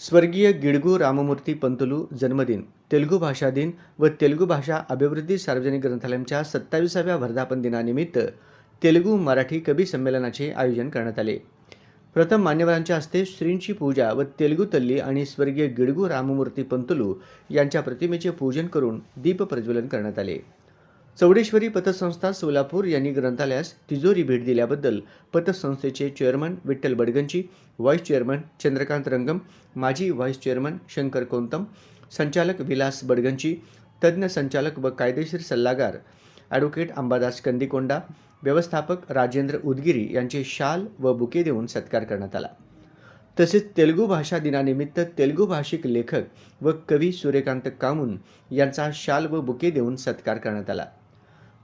स्वर्गीय गिडगू राममूर्ती पंतुलू जन्मदिन तेलुगू भाषा दिन व तेलुगू भाषा अभिवृद्धी सार्वजनिक ग्रंथालयाच्या सत्ताविसाव्या वर्धापन दिनानिमित्त तेलुगू मराठी कवी संमेलनाचे आयोजन करण्यात आले. प्रथम मान्यवरांच्या हस्ते श्रींची पूजा व तेलुगू तल्ली आणि स्वर्गीय गिडगू राममूर्ती पंतुलू यांच्या प्रतिमेचे पूजन करून दीप प्रज्वलन करण्यात आले. चौडेश्वरी पतसंस्था सोलापूर यांनी ग्रंथालयास तिजोरी भेट दिल्याबद्दल पतसंस्थेचे chairman Vitthal Badgunchi vice chairman Chandrakant Rangam माजी व्हाईस चेअरमन शंकर कोंतम संचालक विलास बडगंची तज्ज्ञ संचालक व कायदेशीर सल्लागार ॲडव्होकेट अंबादास कंदिकोंडा व्यवस्थापक राजेंद्र उदगिरी यांचे शाल व बुके देऊन सत्कार करण्यात आला. तसेच तेलुगू भाषा दिनानिमित्त तेलुगू भाषिक लेखक व कवी सूर्यकांत कामून यांचा शाल व बुके देऊन सत्कार करण्यात आला.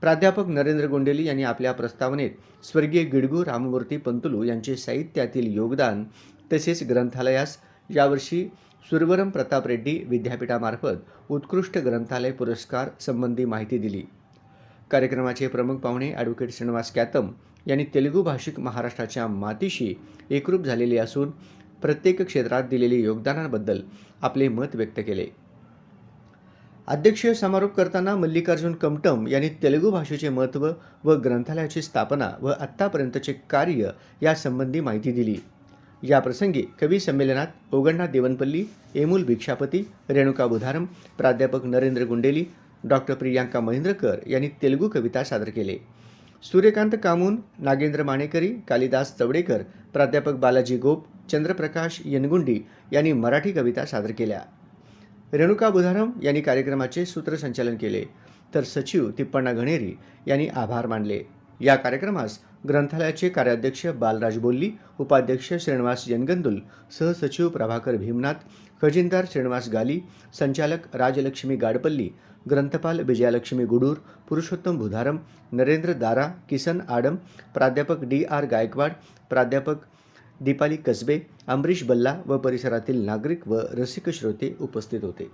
प्राध्यापक नरेंद्र गोंडेली यांनी आपल्या प्रस्तावनेत स्वर्गीय गिडगू राममूर्ती पंतुलू यांचे साहित्यातील योगदान तसेच ग्रंथालयास यावर्षी सुरवरम प्रताप रेड्डी विद्यापीठामार्फत उत्कृष्ट ग्रंथालय पुरस्कार संबंधी माहिती दिली. कार्यक्रमाचे प्रमुख पाहुणे ॲडव्होकेट श्रीनिवास कॅतम यांनी तेलुगू भाषिक महाराष्ट्राच्या मातीशी एकरूप झालेली असून प्रत्येक क्षेत्रात दिलेले योगदानाबद्दल आपले मत व्यक्त केले. अध्यक्षीय समारोप करताना मल्लिकार्जुन कमटम यांनी तेलुगू भाषेचे महत्त्व व ग्रंथालयाची स्थापना व आत्तापर्यंतचे कार्य यासंबंधी माहिती दिली. या प्रसंगी कवी संमेलनात ओगण्णा देवनपल्ली एमूल भिक्षापती रेणुका बुधारम प्राध्यापक नरेंद्र गुंडेली डॉक्टर प्रियांका महेंद्रकर यांनी तेलुगू कविता सादर केले. सूर्यकांत कामून नागेंद्र माणेकरी कालिदास चवडेकर प्राध्यापक बालाजी गोप चंद्रप्रकाश येनगुंडी यांनी मराठी कविता सादर केल्या. रेणुका बुधारम यांनी कार्यक्रमाचे सूत्रसंचालन केले. तर सचिव तिप्पण्णा घणेरी यांनी आभार मानले. या कार्यक्रमास ग्रंथालयाचे कार्याध्यक्ष बालराज बोल्ली उपाध्यक्ष श्रीनिवास यनगंदुल सहसचिव प्रभाकर भीमनाथ खजिनदार श्रीनिवास गाली संचालक राजलक्ष्मी गाडपल्ली ग्रंथपाल विजयालक्ष्मी गुडूर पुरुषोत्तम भुधारम नरेंद्र दारा किसन आडम प्राध्यापक डी आर गायकवाड प्राध्यापक दीपाली कसबे अमरीश बल्ला व परिसरातील नागरिक व रसिक श्रोते उपस्थित होते.